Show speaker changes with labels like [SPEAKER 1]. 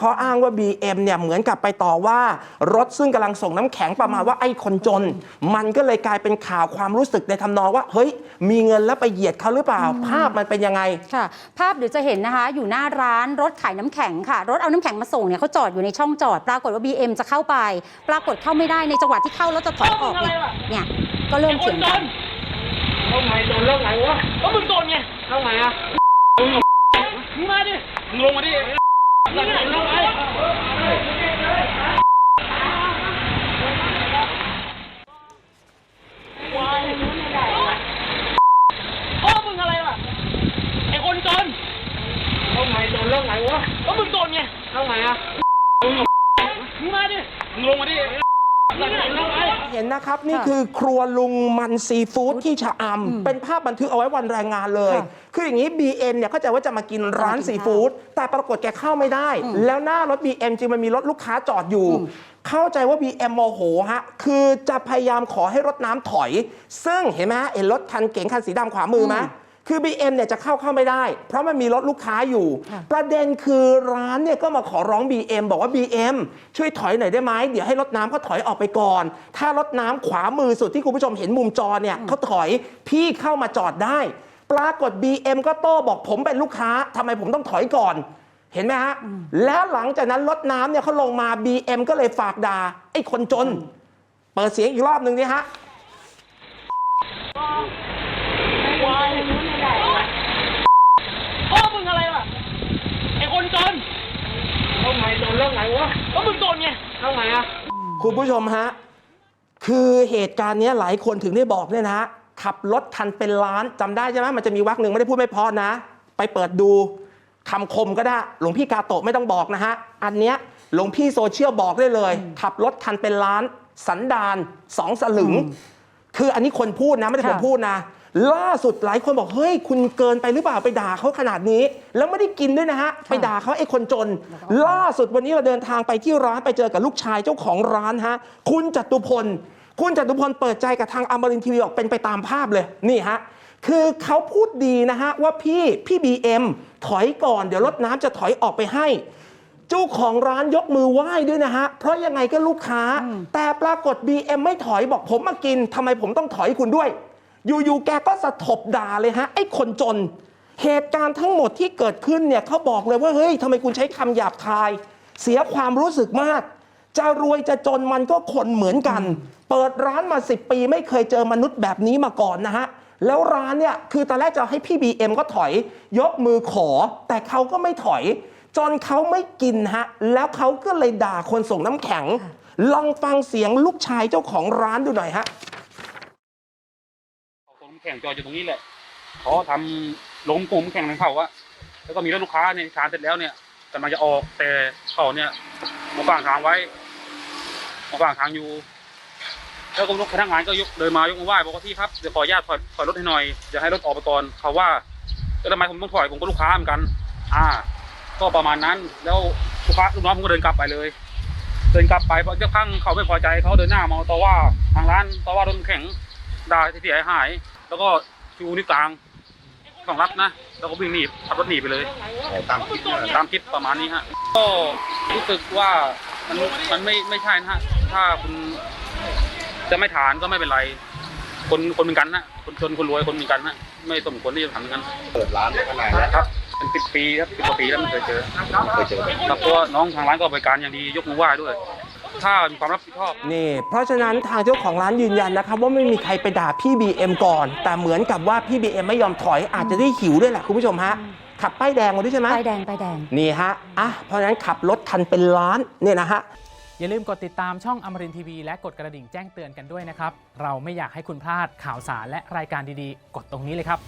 [SPEAKER 1] เขาอ้างว่า BM เนี่ยเหมือนกับไปต่อว่ารถซึ่งกำลังส่งน้ำแข็งประมาณว่าไอ้คนจน มันก็เลยกลายเป็นข่าวความรู้สึกในทำนองว่า เฮ้ย มีเงินแล้วไปเหยียดเขาหรือเปล่า ภาพมันเป็นยังไง
[SPEAKER 2] ค่ะ ภาพเดี๋ยวจะเห็นนะคะ อยู่หน้าร้านรถขายน้ำแข็งค่ะ รถเอาน้ำแข็งมาส่งเนี่ยเขาจอดอยู่ในช่องจอด ปรากฏว่า BM จะเข้าไป ปรากฏเข้าไม่ได้ในจังหวะที่เข้าแล้วจะถอยออกเนี่ยเนี่ยก็เริ่มเถียงกัน
[SPEAKER 3] เอาไงโดนเรื่องไงวะก็มึงโดนไงเอาไงอะมึงมาดิมึงลงมาดิ มึงลงมาพ่อมึงอะไรวะไอ้คนจนเอาไงโดนเรื่องไงวะก็มึงโดนไงเอาไงอะมึงมาดิ มึงลงมาดิ
[SPEAKER 1] เห็นนะครับ นี่
[SPEAKER 2] ค่ะ
[SPEAKER 1] คือครัวลุงมันซีฟู้ดที่ชะอำเป็นภาพบันทึกเอาไว้วันแรงงานเลย
[SPEAKER 2] ค่ะ
[SPEAKER 1] คืออย่างนี้ BM เนี่ยเข้าใจว่าจะมากินร้าน
[SPEAKER 2] จะมากิน
[SPEAKER 1] ซีฟู้ดแต่ปรากฏแกเข้าไม่ได้
[SPEAKER 2] อืม
[SPEAKER 1] แล้วหน้ารถ BM จริงมันมีรถลูกค้าจอดอยู่
[SPEAKER 2] อืม
[SPEAKER 1] เข้าใจว่า BM โมโหฮะคือจะพยายามขอให้รถน้ำถอย ซึ่งเห็นไหมฮะเห็นรถคันเก๋งคันสีดำขวามือไหม
[SPEAKER 2] อืม
[SPEAKER 1] คือ BM เนี่ยจะเข้าเข้าไม่ได้ เพราะมันมีรถลูกค้าอยู่
[SPEAKER 2] ค่ะ
[SPEAKER 1] ประเด็นคือร้านเนี่ยก็มาขอร้อง BM บอกว่า BM ช่วยถอยหน่อยได้ไหมเดี๋ยวให้รถน้ำเขาถอยออกไปก่อน ถ้ารถน้ำขวามือสุดที่คุณผู้ชมเห็นมุมจอเนี่ยเขาถอยพี่เข้ามาจอดได้ ปรากฏ BM ก็โต้บอกผมเป็นลูกค้าทำไมผมต้องถอยก่อน เห็นไหมฮะแล้วหลังจากนั้นรถน้ำเนี่ยเขาลงมา BM ก็เลยฝากด่าไอ้คนจน เปิดเสียงอีกรอบหนึ่งนี่ฮะ
[SPEAKER 3] พ่อมึงอะไรวะไอ้คนจนเอา ไงโดนเรื่องไงวะก็มึงโดนไงเอาไงอะ
[SPEAKER 1] คุณผู้ชมฮะ คือเหตุการณ์เนี้ยหลายคนถึงได้บอกเนี่ยนะฮะขับรถคันเป็นล้านจำได้ใช่ไหมมันจะมีวักหนึ่งไม่ได้พูดไม่เพอนะ ไปเปิดดูคำคมก็ได้ หลวงพี่กาโตะไม่ต้องบอกนะฮะ อันเนี้ยหลวงพี่โซเชียลบอกได้เลย ขับรถคันเป็นล้าน สันดานสองสลึง คืออันนี้คนพูดนะ ไม่ได้ผม
[SPEAKER 2] ค่ะ
[SPEAKER 1] พูดนะ ล่าสุดหลายคนบอกเฮ้ยคุณเกินไปหรือเปล่าไปด่าเขาขนาดนี้ แล้วไม่ได้กินด้วยนะฮะไปด่าเขาไอ้คนจน ล่าสุดวันนี้เราเดินทางไปที่ร้านไปเจอกับลูกชายเจ้าของร้านฮะคุณจตุพล คุณจตุพลเปิดใจกับทางอมรินทร์ทีวีบอกเป็นไปตามภาพเลยนี่ฮะคือเขาพูดดีนะฮะว่าพี่พี่บีเอ็มถอยก่อนเดี๋ยวรถน้ำจะถอยออกไปให้เจ้าของร้านยกมือไหว้ด้วยนะฮะ เพราะยังไงก็ลูกค้า แต่ปรากฏ BM ไม่ถอยบอกผมมากินทำไมผมต้องถอยคุณด้วย อยู่ๆแกก็สะทบด่าเลยฮะไอ้คนจน เหตุการณ์ทั้งหมดที่เกิดขึ้นเนี่ยเขาบอกเลยว่าเฮ้ยทำไมคุณใช้คำหยาบคาย เสียความรู้สึกมาก จะรวยจะจนมันก็คนเหมือนกัน เปิดร้านมา10ปีไม่เคยเจอมนุษย์แบบนี้มาก่อนนะฮะแล้วร้านเนี่ยคือตอนแรกจะให้พี่ BM ก็ถอย ยกมือขอ แต่เขาก็ไม่ถอย จนเขาไม่กินฮะ แล้วเขาก็เลยด่าคนส่งน้ำแข็ง ลองฟังเสียงลูกชายเจ้าของร้านดูหน่อยฮะ
[SPEAKER 4] เขาตรงน้ำ แข่งจอดอยู่ตรงนี้แหละเขาทำลงกลุ่มแข่งของเขาอะแล้วก็มีรถลูกค้าเนี่ยทานเสร็จแล้วเนี่ยกำลังจะออกแต่เขาเนี่ยมาขวางทางไว้มาขวางทางอยู่ แล้วก็ลูกพนักงานก็ยกเดินมายกมือไหว้บอกว่าพี่ครับเดี๋ยวขออนุญาตถอยถอยรถให้หน่อยอย่าให้รถออกไปก่อนเขาว่าแล้วทำไมผมต้องถอยผมก็ลูกค้าเหมือนกัน อ่า ก็ประมาณนั้นแล้วลูกค้าลูกน้องผมก็เดินกลับไปเลย เดินกลับไปเพราะเจ้าข้างเขาไม่พอใจเขาเดินหน้ามาต่อว่าทางร้านต่อว่ารถน้ำแข็งด่าที่เสียหาย แล้วก็ชูนิ้วกลางสองรัดนะ แล้วก็วิ่งหนีขับรถหนีไปเลย
[SPEAKER 5] ตามคลิปเนี่ย
[SPEAKER 4] ตามคลิปประมาณนี้ฮะ ก็รู้สึกว่ามันมันไม่ไม่ใช่นะฮะ ถ้าคุณจะไม่ฐานก็ไม่เป็นไร คนคนเหมือนกันนะคนจนคนรวยคนเหมือนกันนะไม่สมควรที่จะทำอย่างนั้น
[SPEAKER 5] เปิดร้านมาขนาดแล้ว
[SPEAKER 4] ครับ เป็นสิบปีครับสิบกว่าปีแล้วไม่เคยเจอ
[SPEAKER 5] เคยเจอ
[SPEAKER 4] ครับตัวน้องทางร้านก็บริการอย่างดียกมือไหว้ด้วย ถ้ามีความรับผิดชอบ
[SPEAKER 1] นี่ เพราะฉะนั้นทางเจ้าของร้านยืนยันนะครับว่าไม่มีใครไปด่าพี่ BM ก่อน แต่เหมือนกับว่าพี่ BM ไม่ยอมถอยอาจจะได้หิวด้วยแหละคุณผู้ชมฮะ ขับป้ายแดงมาด้วยใช่ไหม
[SPEAKER 2] ป้ายแดงป้ายแดง
[SPEAKER 1] นี่ฮะ อะ เพราะฉะนั้นขับรถคันเป็นล้านเนี่ยนะฮะ
[SPEAKER 6] อย่าลืมกดติดตามช่องอมรินทีวีและกดกระดิ่งแจ้งเตือนกันด้วยนะครับ เราไม่อยากให้คุณพลาดข่าวสารและรายการดีๆ กดตรงนี้เลยครับ